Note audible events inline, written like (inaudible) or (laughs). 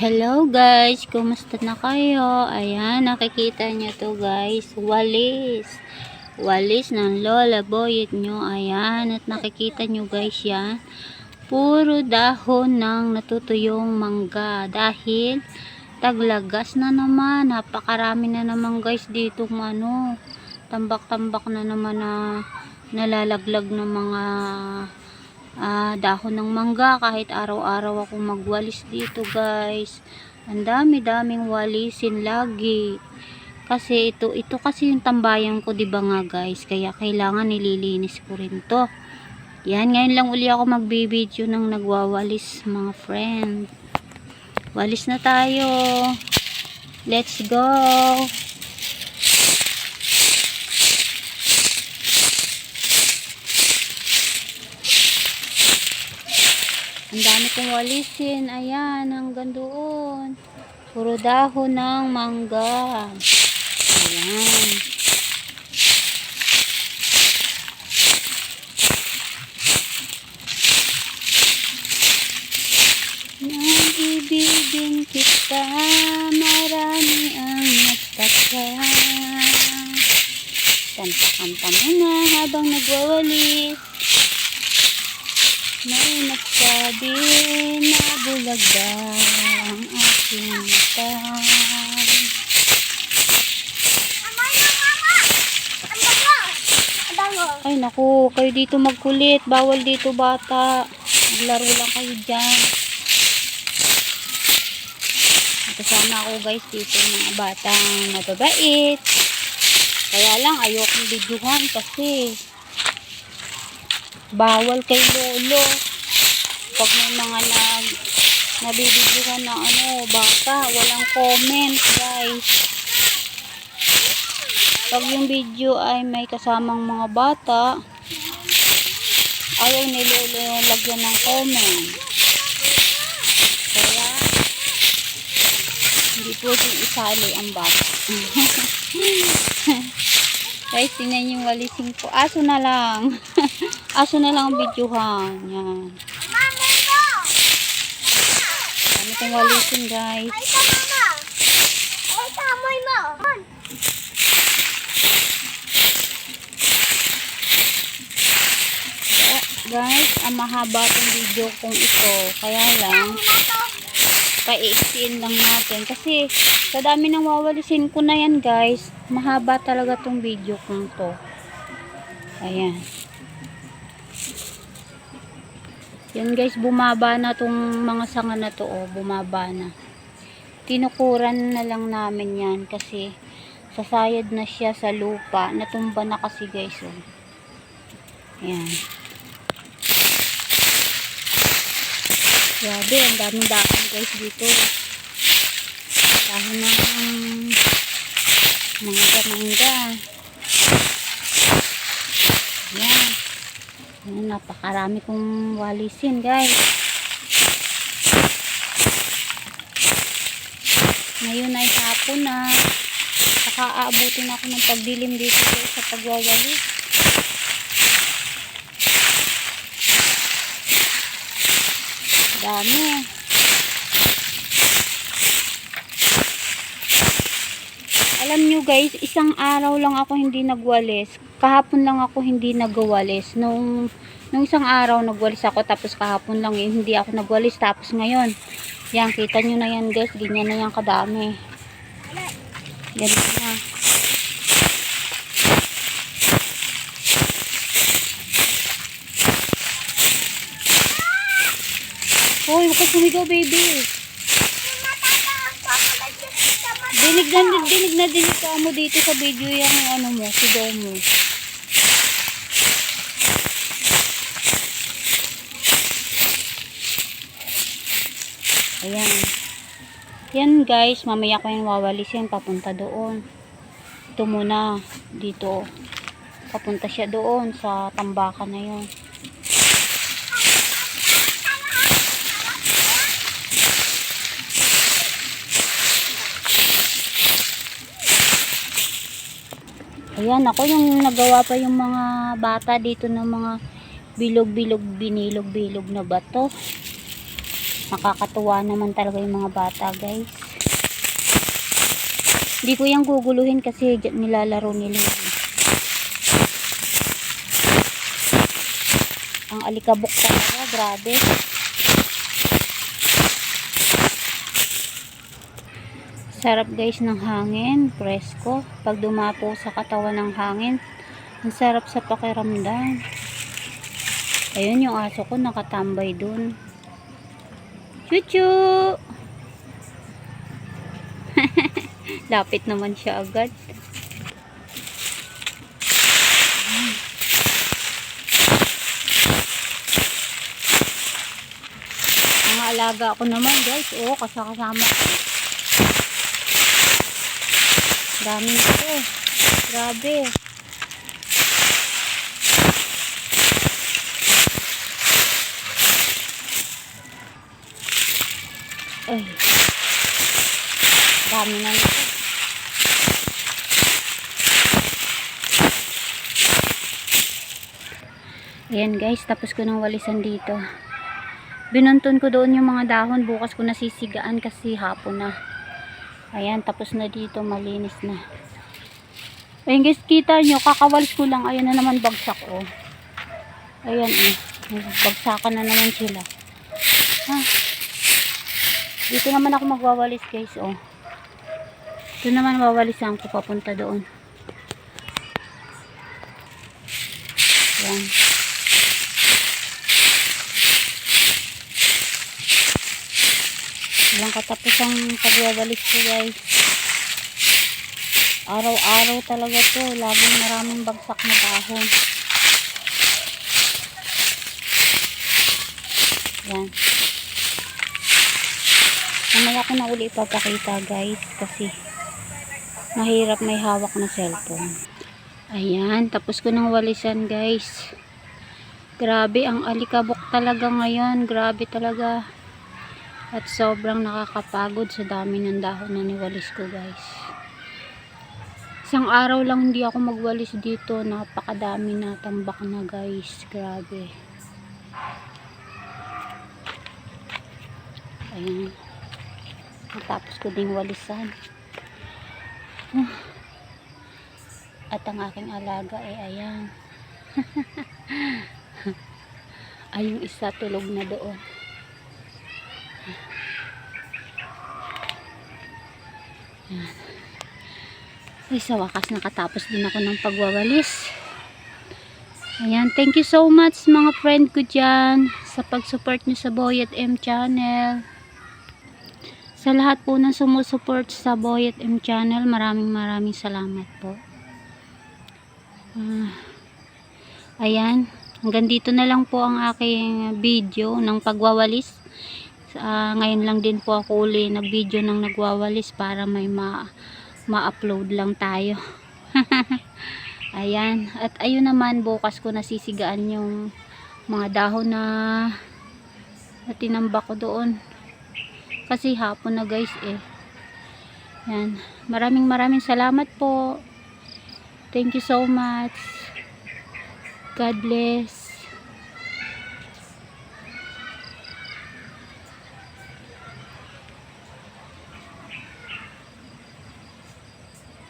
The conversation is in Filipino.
Hello guys, kumusta na kayo? Ayan, nakikita nyo to guys, walis. Walis ng lola boyet nyo, ayan, at nakikita nyo guys yan. Puro dahon ng natutuyong mangga dahil taglagas na naman, napakarami na naman guys dito ano, tambak-tambak na naman na nalalaglag ng mga ah, dahon ng mangga. Kahit araw-araw ako magwalis dito guys. Ang dami daming walisin lagi. Kasi ito ito kasi yung tambayan ko di ba nga guys? Kaya kailangan nililinis ko rin to. Yan ngayon lang uli ako magbibideo ng nagwawalis mga friend. Walis na tayo. Let's go kong walisin. Ayan, hanggang doon. Puro dahon ng mangga. Ayan. Nang ibigin kita, marami ang nagtaka. Kanta-kanta muna habang nagwawalis. May nagsabi na bulag daw ang aking mata. Ay naku, kayo dito magkulit. Bawal dito bata. Maglaro lang kayo dyan. Kasama ako guys dito mga batang mababait. Kaya lang ayokong videohan kasi bawal kay lolo pag may mga nag nabibidyohan na ano bata walang comment guys. Pag yung video ay may kasamang mga bata ayaw ni lolo lagyan ng comment. Kaya hindi pwedeng isali ang bata. (laughs) Guys tingnan yung walising ko aso na lang. (laughs) Aso na lang ang videohan. Yan kami kong walisin guys. Eh, guys ang mahaba tong video kong ito. Kaya lang paiiktiin lang natin. Kasi sa dami ng wawalisin ko na yan guys mahaba talaga tong video kong to. Ayan yan guys bumaba na tong mga sanga na to oh, bumaba na tinukuran na lang namin yan kasi sasayad na siya sa lupa natumba na kasi guys oh. ayan Grabe, ang daming dahon guys dito. Dahon ng mangga-mangga. Yan. Yan, napakarami kong walisin guys. Ngayon ay hapon na. Saka aabutin ako ng pagdilim dito guys sa pagwawalis. Dami. Alam nyo guys, isang araw lang ako hindi nagwalis. Kahapon lang ako hindi nagwalis. Nung, nung isang araw nagwalis ako tapos kahapon lang eh, hindi ako nagwalis. Tapos ngayon, yan, kita nyo na yan guys. Ganyan na yan kadami. Ganyan na. Hoy, huwag ka sumigaw baby. Dinig na, dinig na dinig ka mo dito sa video yung ano mo, sigaw mo. Ayan. Yan guys, mamaya ko yung wawalisin, papunta doon. Ito muna, dito. Papunta siya doon sa tambakan na yun. Ayan, ako yung nagawa pa yung mga bata dito ng mga bilog-bilog, binilog-bilog na bato. Nakakatuwa naman talaga yung mga bata, guys. Hindi ko yung guguluhin kasi nilalaro nila. Ang alikabok talaga, grabe. Sarap guys ng hangin, presko. Pag dumapo sa katawan ng hangin, ang sarap sa pakiramdam. Ayun yung aso ko nakatambay dun. Chuchu! (laughs) Lapit naman siya agad. Mga alaga ko naman guys. Oo, kasakasama ko. Dami nito. Grabe. Ay. Dami na nito. Ayan guys, tapos ko ng walisan dito. Binunton ko doon yung mga dahon. Bukas ko nasisigaan kasi hapon na. Ayan, tapos na dito. Malinis na. Ayan guys, kita nyo. Kakawalis ko lang. Ayan na naman bagsak oh. Ayan eh. Bagsakan na naman sila. Ha? Dito naman ako magwawalis guys oh. Ito naman wawalisan ko papunta doon. Ayan. Ang pagwawalis ko guys. Araw-araw talaga to. Laging maraming bagsak na dahon. Yan. Mamaya ko na uli ipapakita guys. Kasi mahirap may hawak na cellphone. Ayan. Tapos ko ng walisan guys. Grabe ang alikabok talaga ngayon. Grabe talaga. At sobrang nakakapagod sa dami ng dahon na niwalis ko guys. Isang araw lang hindi ako magwalis dito. Napakadami na tambak na guys. Grabe. Ayan. Natapos ko ding walisan. At ang aking alaga ay ayan. (laughs) ay yung isa tulog na doon. Yan. Ay, sa wakas nakatapos din ako ng pagwawalis. Ayan, thank you so much mga friend ko dyan sa pag-support nyo sa Boyet M channel. Sa lahat po ng sumusuport sa Boyet M channel, maraming maraming salamat po. Ah, ayan, hanggang dito na lang po ang aking video ng pagwawalis. Ah, ngayon lang din po ako uli nag-video ng nagwawalis para may ma ma-upload lang tayo. (laughs) Ayan. At ayun naman, bukas ko nasisigaan yung mga dahon na, na tinambak ko doon. Kasi hapon na guys eh. Yan. Maraming maraming salamat po. Thank you so much. God bless.